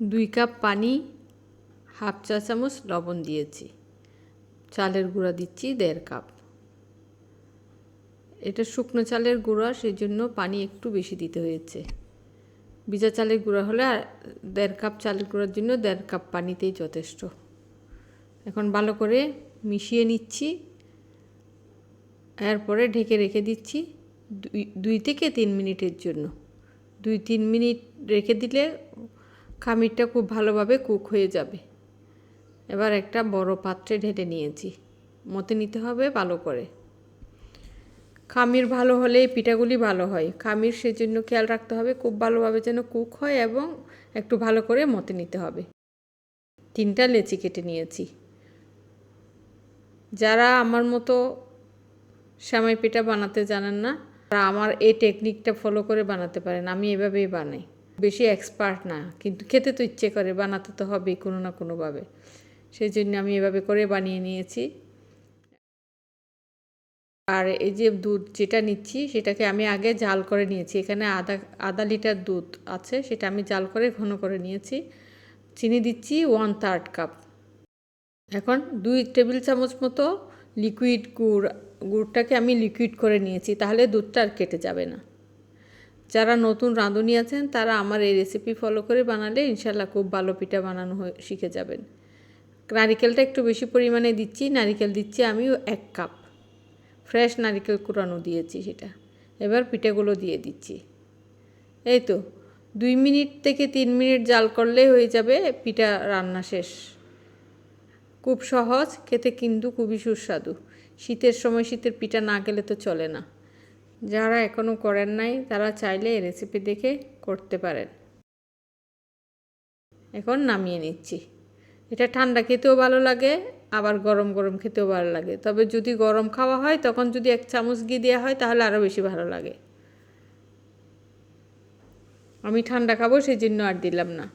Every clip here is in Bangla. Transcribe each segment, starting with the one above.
দুই কাপ পানি, হাফ চা চামচ লবণ দিয়েছি। চালের গুঁড়া দিচ্ছি দেড় কাপ। এটা শুকনো চালের গুঁড়া সেই জন্য পানি একটু বেশি দিতে হয়েছে। ভিজা চালের গুঁড়া হলে আর দেড় কাপ চালের গুঁড়ার জন্য দেড় কাপ পানিতেই যথেষ্ট। এখন ভালো করে মিশিয়ে নিচ্ছি। এরপরে ঢেকে রেখে দিচ্ছি দুই দুই থেকে তিন মিনিটের জন্য। দুই, তিন মিনিট রেখে দিলে খামিরটা খুব ভালোভাবে কুক হয়ে যাবে। এবার একটা বড় পাত্রে ঢেলে নিয়েছি। মতে নিতে হবে ভালো করে। খামির ভালো হলে এই পিঠাগুলি ভালো হয়। খামির সেজন্য খেয়াল রাখতে হবে খুব ভালোভাবে যেন কুক হয় এবং একটু ভালো করে মতে নিতে হবে। তিনটা লেচি কেটে নিয়েছি। যারা আমার মতো সামাই পিঠা বানাতে জানেন না, তারা আমার এই টেকনিকটা ফলো করে বানাতে পারেন। আমি এভাবেই বানাই। বেশি এক্সপার্ট না, কিন্তু খেতে তো ইচ্ছে করে, বানাতে তো হবেই কোনো না কোনোভাবে। সেই জন্য আমি এভাবে করে বানিয়ে নিয়েছি। আর এই যে দুধ যেটা নিচ্ছি, সেটাকে আমি আগে জাল করে নিয়েছি। এখানে আধা আধা লিটার দুধ আছে, সেটা আমি জাল করে ঘন করে নিয়েছি। চিনি দিচ্ছি ওয়ান থার্ড কাপ এখন দুই টেবিল চামচ মতো লিকুইড গুড়, গুড়টাকে আমি লিকুইড করে নিয়েছি, তাহলে দুধটা আর কেটে যাবে না। যারা নতুন রাঁধুনি আছেন, তারা আমার এই রেসিপি ফলো করে বানালে ইনশাল্লাহ খুব ভালো পিঠা বানানো শিখে যাবেন। নারিকেলটা একটু বেশি পরিমাণে দিচ্ছি। নারিকেল দিচ্ছি আমি এক কাপ। ফ্রেশ নারিকেল কুড়ানো দিয়েছি সেটা। এবার পিঠেগুলো দিয়ে দিচ্ছি। এই তো, দুই মিনিট থেকে তিন মিনিট জাল করলে হয়ে যাবে পিঠা রান্না শেষ। খুব সহজ, খেতে কিন্তু খুবই সুস্বাদু। শীতের সময় শীতের পিঠা না গেলে তো চলে না। যারা এখনও করেন নাই, তারা চাইলে এই রেসিপি দেখে করতে পারেন। এখন নামিয়ে নিচ্ছি। এটা ঠান্ডা খেতেও ভালো লাগে, আবার গরম গরম খেতেও ভালো লাগে। তবে যদি গরম খাওয়া হয়, তখন যদি এক চামচ ঘি দেওয়া হয়, তাহলে আরও বেশি ভালো লাগে। আমি ঠান্ডা খাব সেই জন্য আর দিলাম না।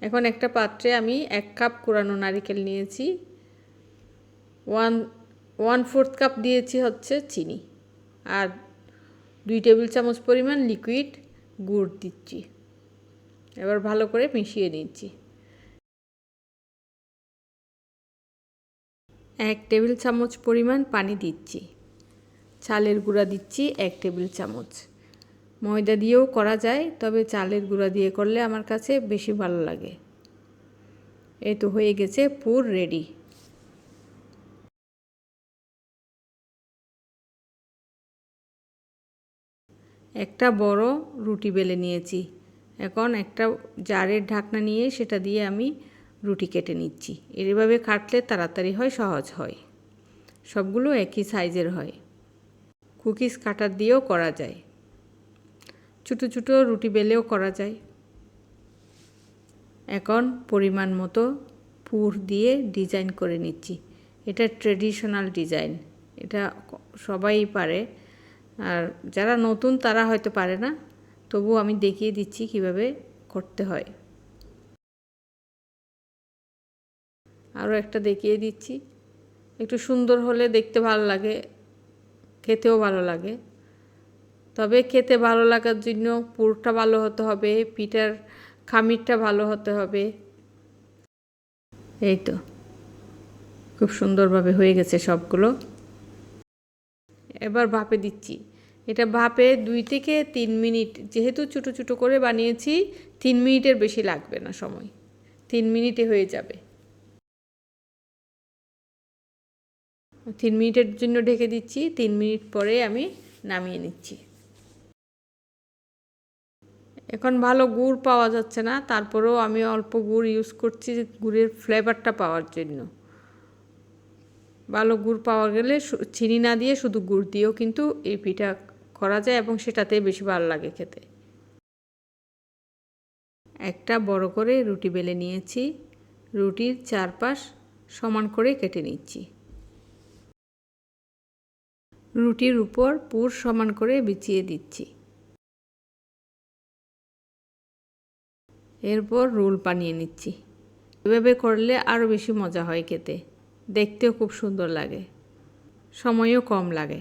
এখন একটা পাত্রে আমি এক কাপ কোরানো নারিকেল নিয়েছি। ওয়ান ওয়ান ফোর্থ কাপ দিয়েছি হচ্ছে চিনি। আর দুই টেবিল চামচ পরিমাণ লিকুইড গুড় দিচ্ছি। এবার ভালো করে মিশিয়ে নিচ্ছি। এক টেবিল চামচ পরিমাণ পানি দিচ্ছি। চালের গুঁড়া দিচ্ছি এক টেবিল চামচ। ময়দা দিয়েও করা যায়, তবে চালের গুঁড়া দিয়ে করলে আমার কাছে বেশি ভালো লাগে। এই তো হয়ে গেছে পুর রেডি। একটা বড় রুটি বেলে নিয়েছি। এখন একটা জারের ঢাকনা নিয়ে সেটা দিয়ে আমি রুটি কেটে নিচ্ছি। এভাবে কাটলে তাড়াতাড়ি হয়, সহজ হয়। সবগুলো একই সাইজের হয়। কুকিজ কাটার দিয়েও করা যায়। ছোটো ছোটো রুটি বেলেও করা যায়। এখন পরিমাণ মতো পুর দিয়ে ডিজাইন করে নিচ্ছি। এটা ট্রেডিশনাল ডিজাইন। এটা সবাই পারে। আর যারা নতুন তারা হয়তো পারে না তবু আমি দেখিয়ে দিচ্ছি কীভাবে করতে হয়। আরও একটা দেখিয়ে দিচ্ছি। একটু সুন্দর হলে দেখতে ভালো লাগে, খেতেও ভালো লাগে। তবে খেতে ভালো লাগার জন্য পুরটা ভালো হতে হবে, পিঠার খামিরটা ভালো হতে হবে। এই তো, খুব সুন্দরভাবে হয়ে গেছে সবগুলো। এবার ভাপে দিচ্ছি। এটা ভাপে দুই থেকে তিন মিনিট, যেহেতু ছোটো ছোটো করে বানিয়েছি, তিন মিনিটের বেশি লাগবে না সময়। তিন মিনিটে হয়ে যাবে। তিন মিনিটের জন্য ঢেকে দিচ্ছি, তিন মিনিট পরে আমি নামিয়ে নিচ্ছি। এখন ভালো গুড় পাওয়া যাচ্ছে না, তারপরেও আমি অল্প গুড় ইউজ করছি গুড়ের ফ্লেভারটা পাওয়ার জন্য। ভালো গুড় পাওয়া গেলে চিনি না দিয়ে শুধু গুড় দিয়েও কিন্তু এই পিঠা করা যায় এবং সেটাতে বেশি ভালো লাগে খেতে। একটা বড় করে রুটি বেলে নিয়েছি। রুটির চারপাশ সমান করে কেটে নিচ্ছি। রুটির উপর পুর সমান করে বিছিয়ে দিচ্ছি। এরপর রোল বানিয়ে নিচ্ছি। এভাবে করলে আরও বেশি মজা হয় খেতে। দেখতেও খুব সুন্দর লাগে। সময়ও কম লাগে।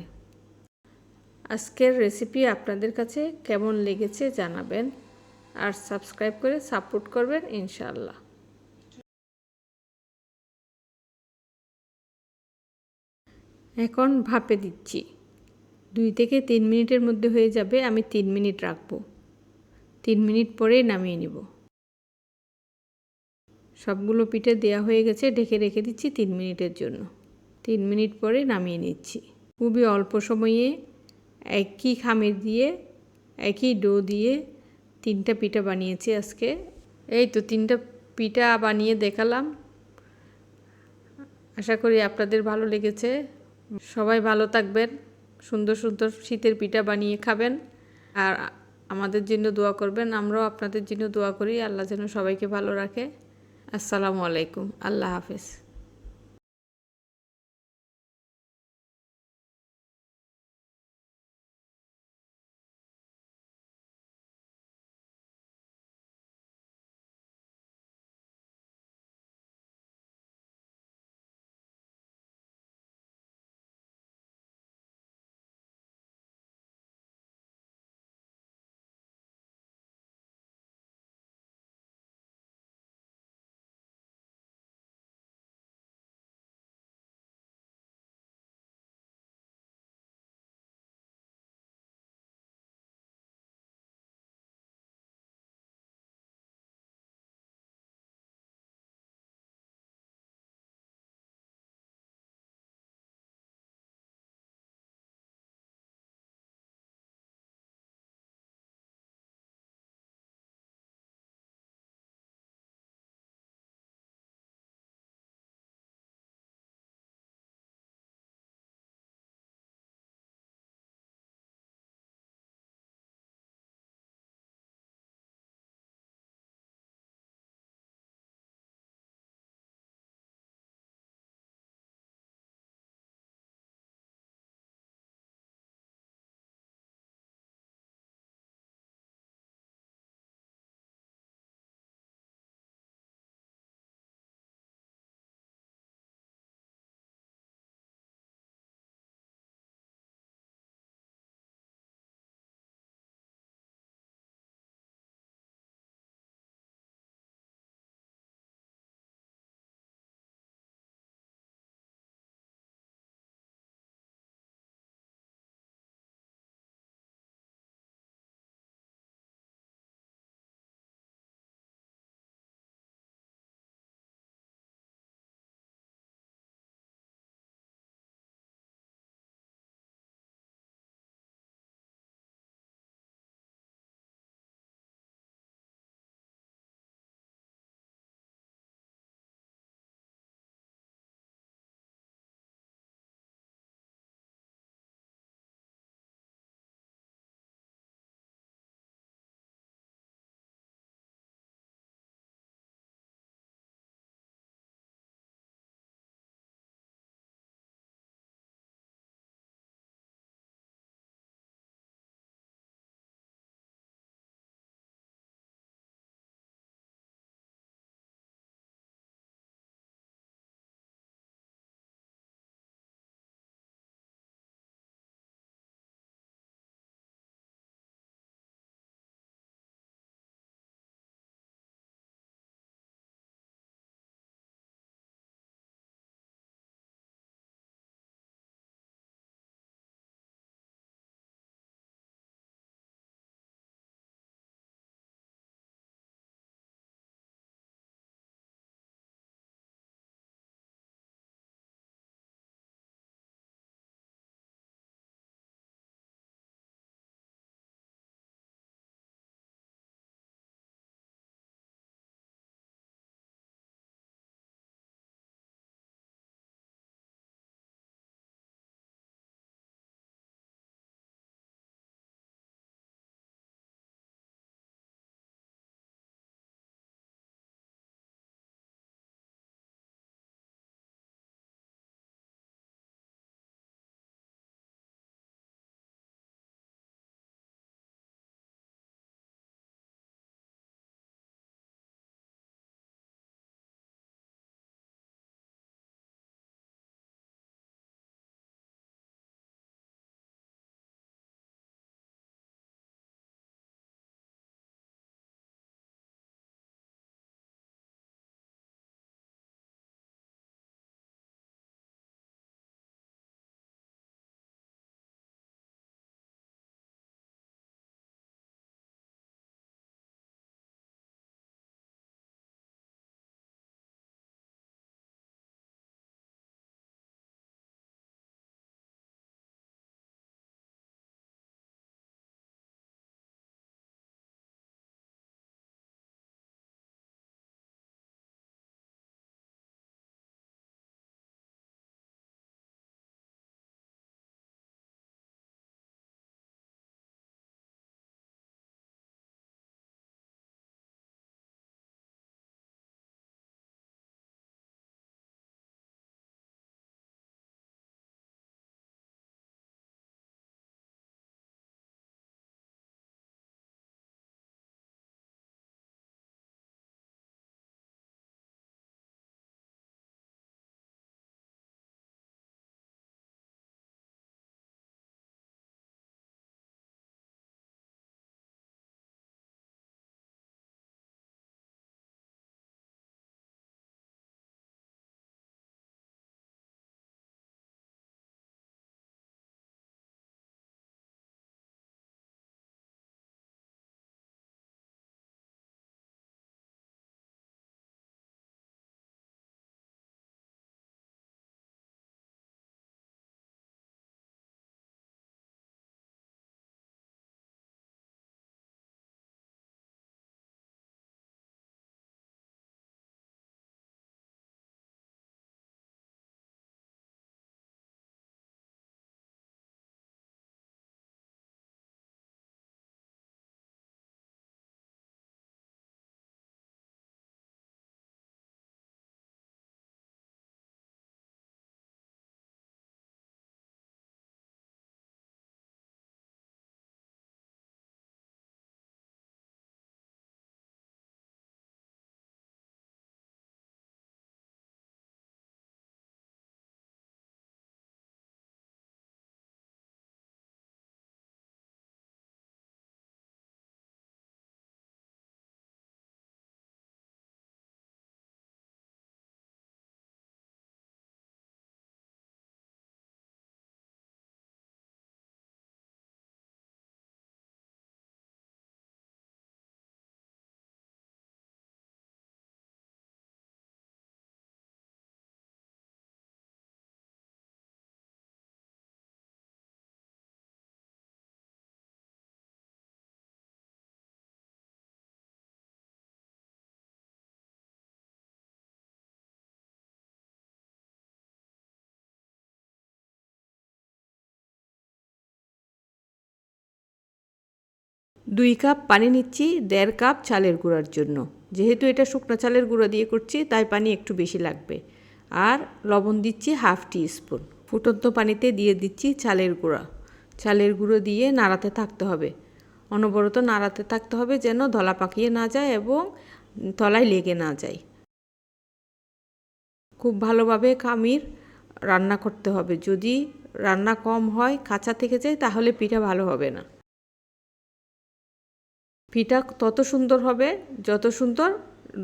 আজকের রেসিপি আপনাদের কাছে কেমন লেগেছে জানাবেন আর সাবস্ক্রাইব করে সাপোর্ট করবেন ইনশাল্লাহ এখন ভাপে দিচ্ছি। দুই থেকে তিন মিনিটের মধ্যে হয়ে যাবে, আমি তিন মিনিট রাখব। তিন মিনিট পরেই নামিয়ে নিব। সবগুলো পিঠে দেয়া হয়ে গেছে, ঢেকে রেখে দিচ্ছি তিন মিনিটের জন্য। তিন মিনিট পরে নামিয়ে নিচ্ছি। খুবই অল্প সময়ে একই খামির দিয়ে, একই ডো দিয়ে তিনটা পিঠা বানিয়েছি আজকে। এই তো তিনটা পিঠা বানিয়ে দেখালাম। আশা করি আপনাদের ভালো লেগেছে। সবাই ভালো থাকবেন, সুন্দর সুন্দর শীতের পিঠা বানিয়ে খাবেন। আর আমাদের জন্য দোয়া করবেন, আমরাও আপনাদের জন্য দোয়া করি। আল্লাহ যেন সবাইকে ভালো রাখে। আসসালামু আলাইকুম, আল্লাহ হাফেজ। দুই কাপ পানি নিচ্ছি, দেড় কাপ চালের গুঁড়ার জন্য। যেহেতু এটা শুকনো চালের গুঁড়ো দিয়ে করছি, তাই পানি একটু বেশি লাগবে। আর লবণ দিচ্ছি হাফ টি স্পুন ফুটন্ত পানিতে দিয়ে দিচ্ছি চালের গুঁড়া। চালের গুঁড়ো দিয়ে নাড়াতে থাকতে হবে। অনবরত নাড়াতে থাকতে হবে যেন ধলা পাকিয়ে না যায় এবং তলায় লেগে না যায়। খুব ভালোভাবে খামির রান্না করতে হবে। যদি রান্না কম হয়, কাঁচা থেকে যায়, তাহলে পিঠা ভালো হবে না। পিঠা তত সুন্দর হবে, যত সুন্দর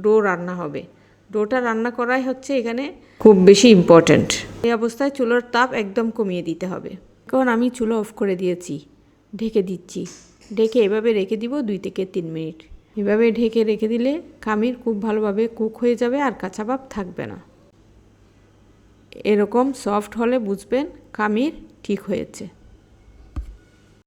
ডো রান্না হবে। ডোটা রান্না করাই হচ্ছে এখানে খুব বেশি ইম্পর্ট্যান্ট এই অবস্থায় চুলোর তাপ একদম কমিয়ে দিতে হবে। কারণ আমি চুলো অফ করে দিয়েছি, ঢেকে দিচ্ছি। ঢেকে এভাবে রেখে দিব দুই থেকে তিন মিনিট। এভাবে ঢেকে রেখে দিলে খামির খুব ভালোভাবে কুক হয়ে যাবে আর কাঁচা ভাব থাকবে না। এরকম সফট হলে বুঝবেন খামির ঠিক হয়েছে।